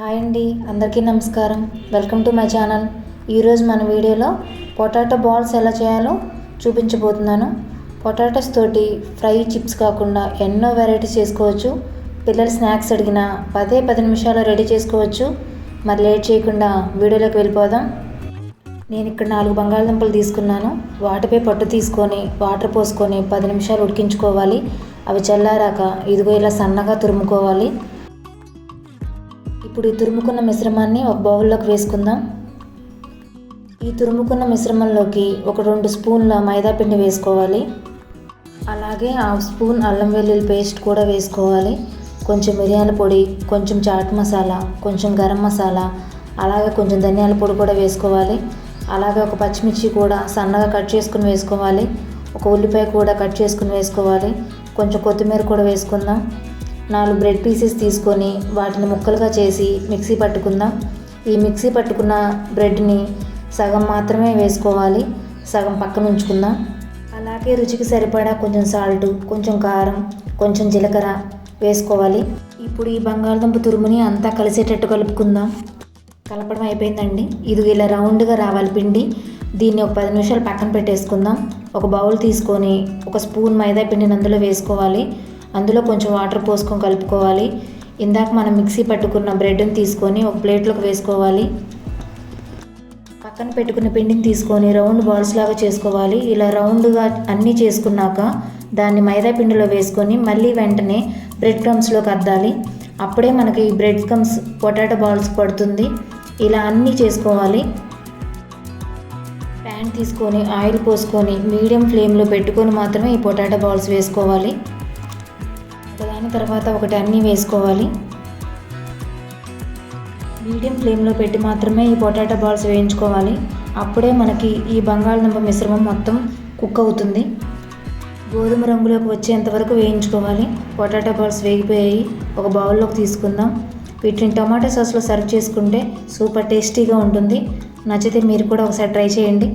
Hi అండి అందరికీ నమస్కారం. Welcome to my channel. ఈరోజు మన వీడియోలో పొటాటో బాల్స్ ఎలా చేయాలో చూపించబోతున్నాను. పొటాటోస్ తోటి ఫ్రై చిప్స్ కాకుండా ఎన్నో వెరైటీస్ చేసుకోవచ్చు. పిల్లలు స్నాక్స్ అడిగినా పదే పది నిమిషాలు రెడీ చేసుకోవచ్చు. మరి లేట్ చేయకుండా వీడియోలోకి వెళ్ళిపోదాం. నేను ఇక్కడ నాలుగు బంగాళదుంపలు తీసుకున్నాను. వాటిపై పట్టు తీసుకొని వాటర్ పోసుకొని పది నిమిషాలు ఉడికించుకోవాలి. అవి చల్లారాక ఇదిగో ఇలా సన్నగా తురుముకోవాలి. ఇప్పుడు ఈ తురుముకున్న మిశ్రమాన్ని ఒక బౌల్లోకి వేసుకుందాం. ఈ తురుముకున్న మిశ్రమంలోకి ఒక రెండు స్పూన్ల మైదా పిండి వేసుకోవాలి. అలాగే హాఫ్ స్పూన్ అల్లం వెల్లుల్లి పేస్ట్ కూడా వేసుకోవాలి. కొంచెం మిరియాల పొడి కొంచెం చాట్ మసాలా కొంచెం గరం మసాలా అలాగే కొంచెం ధనియాల పొడి కూడా వేసుకోవాలి. అలాగే ఒక పచ్చిమిర్చి కూడా సన్నగా కట్ చేసుకుని వేసుకోవాలి. ఒక ఉల్లిపాయ కూడా కట్ చేసుకుని వేసుకోవాలి. కొంచెం కొత్తిమీర కూడా వేసుకుందాం. నాలుగు బ్రెడ్ పీసెస్ తీసుకొని వాటిని ముక్కలుగా చేసి మిక్సీ పట్టుకుందాం. ఈ మిక్సీ పట్టుకున్న బ్రెడ్ని సగం మాత్రమే వేసుకోవాలి. సగం పక్కన ఉంచుకుందాం. అలాగే రుచికి సరిపడా కొంచెం సాల్ట్ కొంచెం కారం కొంచెం జీలకర్ర వేసుకోవాలి. ఇప్పుడు ఈ బంగాళదుంప తురుముని అంతా కలిసేటట్టు కలుపుకుందాం. కలపడం అయిపోయిందండి. ఇది ఇలా రౌండ్గా రావాలి పిండి. దీన్ని ఒక పది నిమిషాలు పక్కన పెట్టేసుకుందాం. ఒక బౌల్ తీసుకొని ఒక స్పూన్ మైదా పిండిని అందులో వేసుకోవాలి. అందులో కొంచెం వాటర్ పోసుకొని కలుపుకోవాలి. ఇందాక మనం మిక్సీ పట్టుకున్న బ్రెడ్ని తీసుకొని ఒక ప్లేట్లోకి వేసుకోవాలి. పక్కన పెట్టుకున్న పిండిని తీసుకొని రౌండ్ బాల్స్ లాగా చేసుకోవాలి. ఇలా రౌండ్గా అన్నీ చేసుకున్నాక దాన్ని మైదా పిండిలో వేసుకొని మళ్ళీ వెంటనే బ్రెడ్ క్రమ్స్లోకి అద్దాలి. అప్పుడే మనకి ఈ బ్రెడ్ క్రమ్స్ పొటాటో బాల్స్ పడుతుంది. ఇలా అన్నీ చేసుకోవాలి. ప్యాన్ తీసుకొని ఆయిల్ పోసుకొని మీడియం ఫ్లేమ్లో పెట్టుకొని మాత్రమే ఈ పొటాటో బాల్స్ వేసుకోవాలి. దాని తర్వాత ఒకటి అన్నీ వేసుకోవాలి. మీడియం ఫ్లేమ్లో పెట్టి మాత్రమే ఈ పొటాటో బాల్స్ వేయించుకోవాలి. అప్పుడే మనకి ఈ బంగాళదుంప మిశ్రమం మొత్తం కుక్ అవుతుంది. గోధుమ రంగులోకి వచ్చేంత వరకు వేయించుకోవాలి. పొటాటో బాల్స్ వేగిపోయాయి. ఒక బౌల్లోకి తీసుకుందాం. వీటిని టమాటా సాస్లో సర్వ్ చేసుకుంటే సూపర్ టేస్టీగా ఉంటుంది. నచ్చితే మీరు కూడా ఒకసారి ట్రై చేయండి.